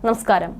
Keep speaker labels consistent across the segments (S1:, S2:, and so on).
S1: നമസ്കാരം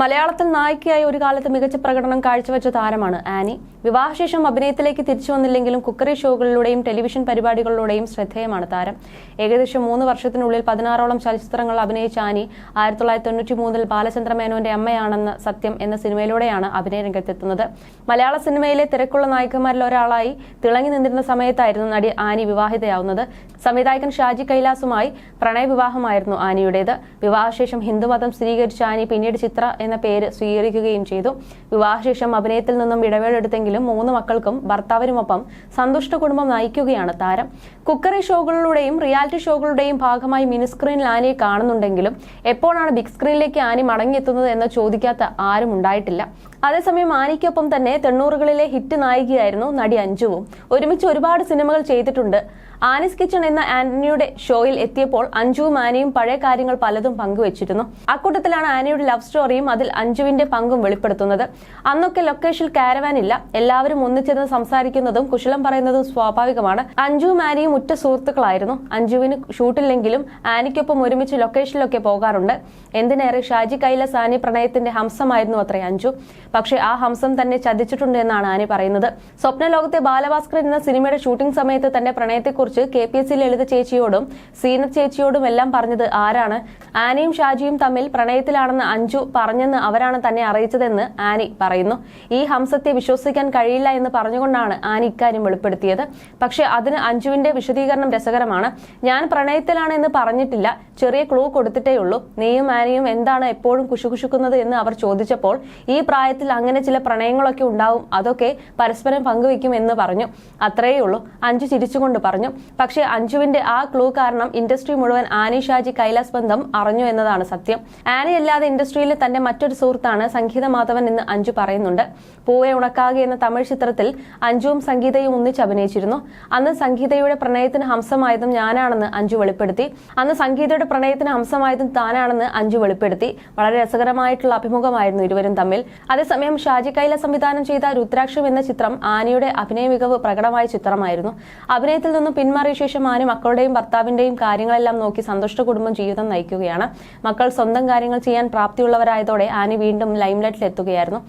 S1: മലയാളത്തിൽ നായികയായി ഒരു കാലത്ത് മികച്ച പ്രകടനം കാഴ്ചവെച്ച താരമാണ് ആനി. വിവാഹശേഷം അഭിനയത്തിലേക്ക് തിരിച്ചു വന്നില്ലെങ്കിലും കുക്കറി ഷോകളിലൂടെയും ടെലിവിഷൻ പരിപാടികളിലൂടെയും ശ്രദ്ധേയമാണ് താരം. ഏകദേശം മൂന്ന് വർഷത്തിനുള്ളിൽ പതിനാറോളം ചലച്ചിത്രങ്ങൾ അഭിനയിച്ച ആനി ആയിരത്തി തൊള്ളായിരത്തി തൊണ്ണൂറ്റി മൂന്നിൽ ബാലചന്ദ്ര മേനോന്റെ അമ്മയാണെന്ന സത്യം എന്ന സിനിമയിലൂടെയാണ് അഭിനയ രംഗത്തെത്തുന്നത്. മലയാള സിനിമയിലെ തിരക്കുള്ള നായികമാരിൽ ഒരാളായി തിളങ്ങി നിന്നിരുന്ന സമയത്തായിരുന്നു നടി ആനി വിവാഹിതയാവുന്നത്. സംവിധായകൻ ഷാജി കൈലാസുമായി പ്രണയവിവാഹമായിരുന്നു ആനിയുടേത്. വിവാഹശേഷം ഹിന്ദുമതം സ്ഥിരീകരിച്ച ആനി പിന്നീട് ചിത്ര എന്ന പേര് സ്വീകരിക്കുകയും ചെയ്തു. വിവാഹശേഷം അഭിനയത്തിൽ നിന്നും ഇടവേളെടുത്തെങ്കിലും മൂന്ന് മക്കൾക്കും ഭർത്താവിനുമൊപ്പം സന്തുഷ്ട കുടുംബം നയിക്കുകയാണ് താരം. കുക്കറി ഷോകളുടെയും റിയാലിറ്റി ഷോകളുടെയും ഭാഗമായി മിനിസ്ക്രീനിൽ ആനയെ കാണുന്നുണ്ടെങ്കിലും എപ്പോഴാണ് ബിഗ് സ്ക്രീനിലേക്ക് ആനി മടങ്ങിയെത്തുന്നത് എന്ന് ചോദിക്കാത്ത ആരും ഉണ്ടായിട്ടില്ല. അതേസമയം ആനിക്കൊപ്പം തന്നെ തൊണ്ണൂറുകളിലെ ഹിറ്റ് നായികയായിരുന്നു നടി അഞ്ജുവും. ഒരുമിച്ച് ഒരുപാട് സിനിമകൾ ചെയ്തിട്ടുണ്ട്. ആനിസ് കിച്ചൺ എന്ന ആന്റണിയുടെ ഷോയിൽ എത്തിയപ്പോൾ അഞ്ജുവും ആനയും പഴയ കാര്യങ്ങൾ പലതും പങ്കുവച്ചിരുന്നു. അക്കൂട്ടത്തിലാണ് ആനയുടെ ലവ് സ്റ്റോറിയും അതിൽ അഞ്ജുവിന്റെ പങ്കും വെളിപ്പെടുത്തുന്നത്. അന്നൊക്കെ ലൊക്കേഷനിൽ കാരവാൻ ഇല്ല. എല്ലാവരും ഒന്നിച്ചിരുന്ന് സംസാരിക്കുന്നതും കുശലം പറയുന്നതും സ്വാഭാവികമാണ്. അഞ്ജുവും ആനയും ഉറ്റ സുഹൃത്തുക്കളായിരുന്നു. അഞ്ജുവിന് ഷൂട്ടില്ലെങ്കിലും ആനയ്ക്കൊപ്പം ഒരുമിച്ച് ലൊക്കേഷനിലൊക്കെ പോകാറുണ്ട്. എന്തിനേറെ ഷാജി കൈലാസ് ആനി പ്രണയത്തിന്റെ ഹംസമായിരുന്നു അത്രേ അഞ്ജു. പക്ഷേ ആ ഹംസം തന്നെ ചതിച്ചിട്ടുണ്ട് എന്നാണ് ആനി പറയുന്നത്. സ്വപ്നലോകത്തെ ബാലഭാസ്കർ എന്ന സിനിമയുടെ ഷൂട്ടിംഗ് സമയത്ത് തന്റെ പ്രണയത്തെക്കുറിച്ച് K P S C Lalitha ചേച്ചിയോടും Zeenath ചേച്ചിയോടും എല്ലാം പറഞ്ഞത് ആരാണ്? ആനിയും ഷാജിയും തമ്മിൽ പ്രണയത്തിലാണെന്ന് അഞ്ജു പറഞ്ഞെന്ന് അവരാണ് തന്നെ അറിയിച്ചതെന്ന് ആനി പറയുന്നു. ഈ ഹംസത്തെ വിശ്വസിക്കാൻ കഴിയില്ല എന്ന് പറഞ്ഞുകൊണ്ടാണ് ആനി ഇക്കാര്യം വെളിപ്പെടുത്തിയത്. പക്ഷേ അതിന് അഞ്ജുവിന്റെ വിശദീകരണം രസകരമാണ്. ഞാൻ പ്രണയത്തിലാണ് എന്ന് പറഞ്ഞിട്ടില്ല. ചെറിയ ക്ലൂ കൊടുത്തിട്ടേ ഉള്ളൂ. നീയും ആനയും എന്താണ് എപ്പോഴും കുശുകുശുക്കുന്നത് എന്ന് അവർ ചോദിച്ചപ്പോൾ ഈ പ്രായത്തിൽ അങ്ങനെ ചില പ്രണയങ്ങളൊക്കെ ഉണ്ടാവും. അതൊക്കെ പരസ്പരം പങ്കുവെക്കും എന്ന് പറഞ്ഞു. അത്രയേ ഉള്ളൂ. അഞ്ചു ചിരിച്ചുകൊണ്ട് പറഞ്ഞു. പക്ഷേ അഞ്ജുവിന്റെ ആ ക്ലൂ കാരണം ഇൻഡസ്ട്രി മുഴുവൻ ആനി ഷാജി കൈലാസ് ബന്ധം അറിഞ്ഞു എന്നതാണ് സത്യം. ആനി അല്ലാതെ ഇൻഡസ്ട്രിയിൽ തന്റെ മറ്റൊരു സുഹൃത്താണ് സംഗീത മാധവൻ എന്ന് അഞ്ജു പറയുന്നുണ്ട്. പൂവെ ഉണക്കാകെ എന്ന തമിഴ് ചിത്രത്തിൽ അഞ്ജുവും സംഗീതയും ഒന്നിച്ച് അഭിനയിച്ചിരുന്നു. അന്ന് സംഗീതയുടെ പ്രണയത്തിന് ഹംസമായതും ഞാനാണെന്ന് അഞ്ജു വെളിപ്പെടുത്തി. അന്ന് സംഗീതയുടെ പ്രണയത്തിന് അംശമായതും താനാണെന്ന് അഞ്ജു വെളിപ്പെടുത്തി. വളരെ രസകരമായിട്ടുള്ള അഭിമുഖമായിരുന്നു ഇരുവരും തമ്മിൽ. അതേസമയം ഷാജി കൈല സംവിധാനം ചെയ്ത രുദ്രാക്ഷം എന്ന ചിത്രം ആനയുടെ അഭിനയ മികവ് പ്രകടമായ ചിത്രമായിരുന്നു. അഭിനയത്തിൽ നിന്നും പിന്മാറിയ ശേഷം ആന മക്കളുടെയും ഭർത്താവിന്റെയും കാര്യങ്ങളെല്ലാം നോക്കി സന്തുഷ്ട കുടുംബം ജീവിതം നയിക്കുകയാണ്. മക്കൾ സ്വന്തം കാര്യങ്ങൾ ചെയ്യാൻ പ്രാപ്തിയുള്ളവരായതോടെ ആന വീണ്ടും ലൈംലൈറ്റിൽ എത്തുകയായിരുന്നു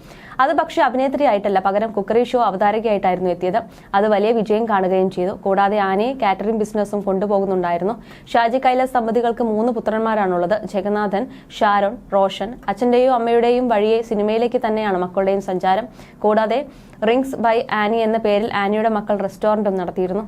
S1: അത് പക്ഷേ അഭിനേത്രിയായിട്ടല്ല പകരം കുക്കറി ഷോ അവതാരകയായിട്ടായിരുന്നു എത്തിയത്. അത് വലിയ വിജയം കാണുകയും ചെയ്തു. കൂടാതെ ആനയെ കാറ്ററിംഗ് ബിസിനസ്സും കൊണ്ടുപോകുന്നുണ്ടായിരുന്നു. ഷാജി കൈലാസ് ദമ്പതികൾക്ക് മൂന്ന് പുത്രന്മാരാണുള്ളത്. ജഗന്നാഥൻ ഷാരോൺ റോഷൻ. അച്ഛന്റെയും അമ്മയുടെയും വഴിയെ സിനിമയിലേക്ക് തന്നെയാണ് മക്കളുടെയും സഞ്ചാരം. കൂടാതെ റിങ്സ് ബൈ ആനി എന്ന പേരിൽ ആനിയുടെ മക്കൾ റെസ്റ്റോറന്റും നടത്തിയിരുന്നു.